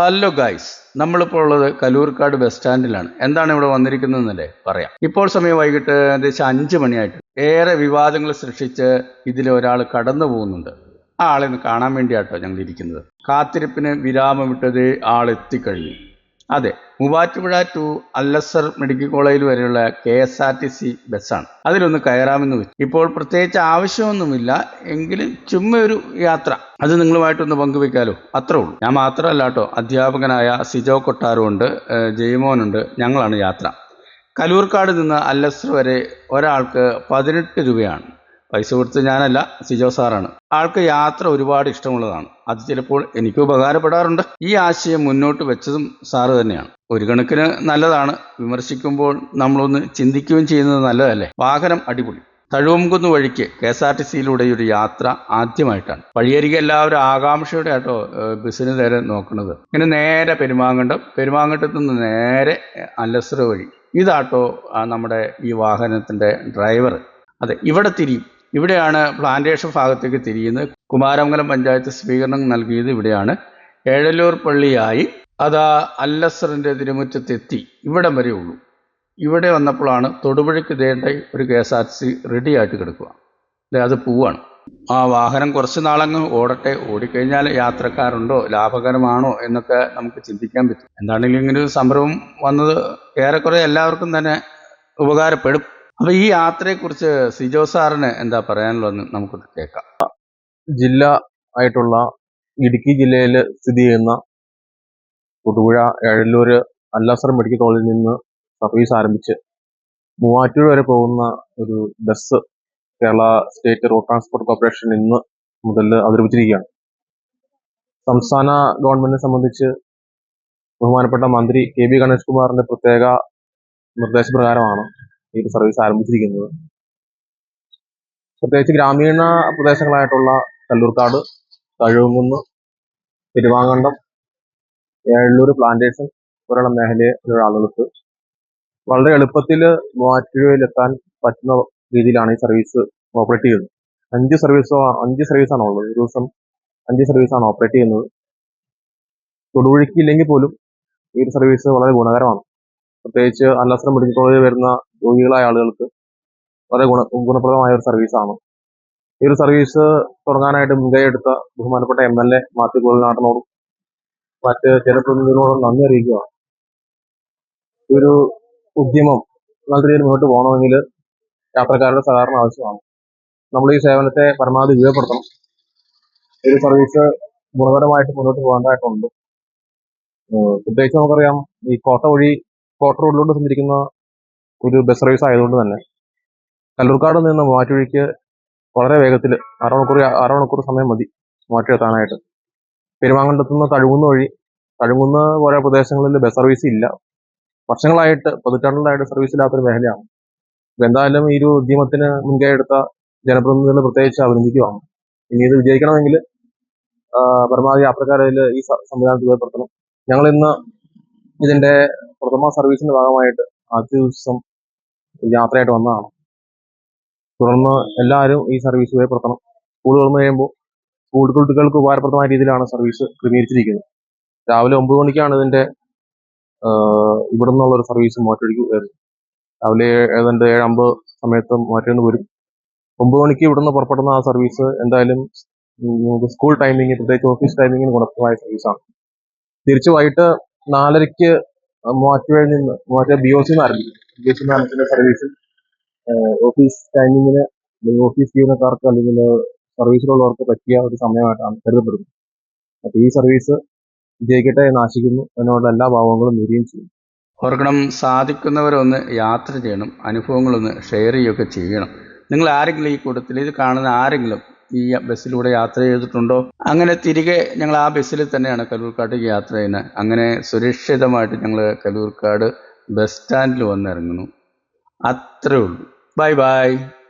Hello guys നമ്മളിപ്പോൾ ഉള്ളത് Kaloorkad bus സ്റ്റാൻഡിലാണ് എന്താണ് ഇവിടെ വന്നിരിക്കുന്നതെന്നല്ലേ പറയാം. ഇപ്പോൾ സമയം വൈകിട്ട് ഏകദേശം അഞ്ച് മണിയായിട്ട്. ഏറെ വിവാദങ്ങൾ സൃഷ്ടിച്ച് ഇതിൽ ഒരാൾ കടന്നു പോകുന്നുണ്ട്. ആ ആളെ ഒന്ന് കാണാൻ വേണ്ടിയാട്ടോ ഞങ്ങൾ ഇരിക്കുന്നത് കാത്തിരിപ്പിന് വിരാമമിട്ടത് ആൾ എത്തിക്കഴിഞ്ഞു. അതെ മൂവാറ്റുപുഴ ടു അല്ലസർ മെഡിക്കൽ കോളേജിൽ വരെയുള്ള K S R T C ബസ്സാണ്. അതിലൊന്ന് കയറാമെന്ന് വെച്ചു. ഇപ്പോൾ പ്രത്യേകിച്ച് ആവശ്യമൊന്നുമില്ല എങ്കിലും ചുമ്മാ ഒരു യാത്ര. അത് നിങ്ങളുമായിട്ടൊന്ന് പങ്കുവെക്കാലോ അത്രേ ഉള്ളൂ. ഞാൻ മാത്രമല്ല കേട്ടോ അധ്യാപകനായ സിജോ കൊട്ടാരുണ്ട് ജയ്മോനുണ്ട് ഞങ്ങളാണ് യാത്ര. കലൂർക്കാട് നിന്ന് അല്ലസർ വരെ ഒരാൾക്ക് പതിനെട്ട് രൂപയാണ്. പൈസ കൊടുത്ത് ഞാനല്ല സിജോ സാറാണ്. ആൾക്ക് യാത്ര ഒരുപാട് ഇഷ്ടമുള്ളതാണ്. അത് ചിലപ്പോൾ എനിക്ക് ഉപകാരപ്പെടാറുണ്ട്. ഈ ആശയം മുന്നോട്ട് വെച്ചതും സാറ് തന്നെയാണ്. ഒരു കണക്കിന് നല്ലതാണ്. വിമർശിക്കുമ്പോൾ നമ്മളൊന്ന് ചിന്തിക്കുകയും ചെയ്യുന്നത് നല്ലതല്ലേ? വാഹനം അടിപൊളി. തഴുവംകുന്ന് വഴിക്ക് കെ എസ് ആർ ടി സിയിലൂടെ ഒരു യാത്ര ആദ്യമായിട്ടാണ്. വഴിയരികെ എല്ലാവരും ആകാംക്ഷയോടെ ആട്ടോ ബസ്സിന് നേരെ നോക്കുന്നത്. ഇങ്ങനെ നേരെ പെരുമാങ്കണ്ടം പെരുമാങ്കണ്ടത്ത് നിന്ന് നേരെ അല്ലസ്ര വഴി. ഇതാട്ടോ നമ്മുടെ ഈ വാഹനത്തിന്റെ ഡ്രൈവർ അതെ ഇവിടെ തിരിയും. ഇവിടെയാണ് പ്ലാന്റേഷൻ ഭാഗത്തേക്ക് തിരിയുന്നത്. കുമാരമംഗലം പഞ്ചായത്ത് സ്വീകരണം നൽകിയത് ഇവിടെയാണ്. ഏഴലൂർ പള്ളിയായി അതാ അല്ലസറിന്റെ തിരുമുറ്റത്തെത്തി. ഇവിടം വരെ ഉള്ളൂ. ഇവിടെ വന്നപ്പോഴാണ് തൊടുപുഴയ്ക്ക് ഇതേണ്ട ഒരു K S R T C ready ആയിട്ട് കിടക്കുക. അല്ലെ അത് പോവാണ്. ആ വാഹനം കുറച്ച് നാളങ്ങ് ഓടട്ടെ. ഓടിക്കഴിഞ്ഞാൽ യാത്രക്കാരുണ്ടോ? ലാഭകരമാണോ? എന്നൊക്കെ നമുക്ക് ചിന്തിക്കാൻ പറ്റും. എന്താണെങ്കിലും ഇങ്ങനെ ഒരു സംരംഭം വന്നത് ഏറെക്കുറെ എല്ലാവർക്കും തന്നെ ഉപകാരപ്പെടും. അപ്പൊ ഈ യാത്രയെക്കുറിച്ച് സിജോ സാറിന് എന്താ പറയാനുള്ളതെന്ന് നമുക്ക് കേൾക്കാം. ജില്ല ആയിട്ടുള്ള ഇടുക്കി ജില്ലയിൽ സ്ഥിതി ചെയ്യുന്ന പുതുപുഴ എഴല്ലൂർ അല്ലാസർ മെഡിക്കൽ കോളേജിൽ നിന്ന് സർവീസ് ആരംഭിച്ച് മൂവാറ്റൂർ വരെ പോകുന്ന ഒരു bus Kerala state road transport corporation ഇന്ന് മുതൽ അവതരിപ്പിച്ചിരിക്കുകയാണ്. സംസ്ഥാന ഗവൺമെന്റിനെ സംബന്ധിച്ച് ബഹുമാനപ്പെട്ട മന്ത്രി കെ ബി ഗണേഷ് കുമാറിന്റെ പ്രത്യേക നിർദ്ദേശപ്രകാരമാണ് ഈ സർവീസ് ആരംഭിച്ചിരിക്കുന്നത്. പ്രത്യേകിച്ച് ഗ്രാമീണ പ്രദേശങ്ങളായിട്ടുള്ള കല്ലൂർക്കാട് കഴുകുന്ന് തിരുവാങ്കണ്ടം ഏഴൂർ പ്ലാന്റേഷൻ പോലുള്ള മേഖലയിലുള്ള ആളുകൾക്ക് വളരെ എളുപ്പത്തിൽ മൂവാറ്റുപുഴയിലെത്താൻ പറ്റുന്ന രീതിയിലാണ് ഈ സർവീസ് ഓപ്പറേറ്റ് ചെയ്യുന്നത്. അഞ്ച് സർവീസോ അഞ്ച് സർവീസാണ് ഉള്ളത്? ഒരു ദിവസം അഞ്ച് സർവീസാണ് ഓപ്പറേറ്റ് ചെയ്യുന്നത്. തൊടുപുഴയ്ക്ക് ഇല്ലെങ്കിൽ പോലും ഈ ഒരു സർവീസ് വളരെ ഗുണകരമാണ്. പ്രത്യേകിച്ച് അന്നസ്ത്രം മെഡിക്കൽ കോളേജിൽ വരുന്ന രോഗികളായ ആളുകൾക്ക് വളരെ ഗുണ ഗുണപ്രദമായ ഒരു സർവീസാണ് ഈ ഒരു സർവീസ് തുടങ്ങാനായിട്ട് മുൻകൈ എടുത്ത ബഹുമാനപ്പെട്ട എം എൽ എ മാത്യു കോലനാട്ടനോടും മറ്റ് ജനപ്രതിനിധികളോടും നന്ദി അറിയിക്കുകയാണ്. ഈ ഒരു ഉദ്യമം നല്ല രീതിയിൽ മുന്നോട്ട് പോകണമെങ്കിൽ യാത്രക്കാരുടെ സഹകരണം ആവശ്യമാണ്. നമ്മൾ ഈ സേവനത്തെ പരമാവധി ഉപയോഗപ്പെടുത്തണം. ഈ ഒരു സർവീസ് ഗുണപരമായിട്ട് മുന്നോട്ട് പോകേണ്ടതായിട്ടുണ്ട്. പ്രത്യേകിച്ച് നമുക്കറിയാം ഈ കോട്ട വഴി കോട്ട റോഡിലൂടെ സഞ്ചരിക്കുന്ന ഒരു ബസ് സർവീസ് ആയതുകൊണ്ട് തന്നെ കല്ലൂർക്കാട് നിന്ന് മാറ്റുവഴിക്ക് വളരെ വേഗത്തിൽ അരമണിക്കൂർ അരമണിക്കൂർ സമയം മതി മൂവാറ്റുപുഴ എത്താനായിട്ട് പെരുമാങ്കണ്ടത്തു നിന്ന് തഴുകുന്ന വഴി തഴുകുന്ന പോലെ പ്രദേശങ്ങളിൽ ബസ് സർവീസ് ഇല്ല. വർഷങ്ങളായിട്ട് പതിറ്റാണ്ടുകളായിട്ട് സർവീസ് ഇല്ലാത്തൊരു മേഖലയാണ്. എന്തായാലും ഈ ഒരു ഉദ്യമത്തിന് മുൻകൈ എടുത്ത ജനപ്രതിനിധികളെ പ്രത്യേകിച്ച് അഭിനന്ദിക്കുകയാണ്. ഇനി ഇത് വിജയിക്കണമെങ്കിൽ പരമാവധി യാത്രക്കാരതിൽ ഈ സംവിധാനത്തിൽ ഉപയോഗപ്പെടുത്തണം. ഞങ്ങൾ ഇന്ന് ഇതിന്റെ പ്രഥമ സർവീസിന്റെ ഭാഗമായിട്ട് ആദ്യ ദിവസം യാത്രയായിട്ട് വന്നതാണ്. തുടർന്ന് എല്ലാവരും ഈ സർവീസ് പുറത്തണം. സ്കൂൾ തുറന്നു കഴിയുമ്പോൾ സ്കൂൾ കുട്ടികൾക്ക് ഉപകാരപ്രദമായ രീതിയിലാണ് സർവീസ് ക്രമീകരിച്ചിരിക്കുന്നത്. രാവിലെ ഒമ്പത് മണിക്കാണ് ഇതിന്റെ ഇവിടെ നിന്നുള്ള ഒരു സർവീസ് മാറ്റൊഴുക്കി വരുന്നത്. രാവിലെ ഏതാണ്ട് ഏഴമ്പത് സമയത്ത് മാറ്റേണ്ടി വരും. ഒമ്പത് മണിക്ക് ഇവിടുന്ന് പുറപ്പെടുന്ന ആ സർവീസ് എന്തായാലും നമുക്ക് സ്കൂൾ ടൈമിംഗ് പ്രത്യേകിച്ച് ഓഫീസ് ടൈമിങ്ങിന് ഗുണപ്രദമായ സർവീസാണ് തിരിച്ച് വൈകിട്ട് നാലരയ്ക്ക് മൂവാറ്റുപുഴയിൽ നിന്ന് മൂവാറ്റുപുഴ ബി ഒ സിന്ന് ആരംഭിക്കും. ബി ഒ സിന്ന് ആരംഭിക്കുന്ന സർവീസ് ഓഫീസ് ടൈമിങ്ങിന് അല്ലെങ്കിൽ ഓഫീസ് ജീവനക്കാർക്ക് അല്ലെങ്കിൽ സർവീസിലുള്ളവർക്ക് പറ്റിയ ഒരു സമയമായിട്ടാണ് കരുതപ്പെടുന്നത്. അപ്പോൾ ഈ സർവീസ് വിജയിക്കട്ടെ എന്ന് ആശിക്കുന്നു. എല്ലാ ഭാവങ്ങളും നേരുകയും ചെയ്യും. ഓർക്കണം സാധിക്കുന്നവരൊന്ന് യാത്ര ചെയ്യണം. അനുഭവങ്ങളൊന്ന് ഷെയർ ചെയ്യുകയൊക്കെ ചെയ്യണം. നിങ്ങൾ ആരെങ്കിലും ഈ കൂട്ടത്തിൽ ഇത് കാണുന്ന ആരെങ്കിലും ഈ ബസ്സിലൂടെ യാത്ര ചെയ്തിട്ടുണ്ടോ? അങ്ങനെ തിരികെ ഞങ്ങൾ ആ ബസ്സിൽ തന്നെയാണ് കലൂർക്കാട്ടേക്ക് യാത്ര ചെയ്യുന്നത്. അങ്ങനെ സുരക്ഷിതമായിട്ട് ഞങ്ങൾ കലൂർക്കാട് ബസ് സ്റ്റാൻഡിൽ വന്നിറങ്ങുന്നു. അത്രേ ഉള്ളൂ. Bye bye.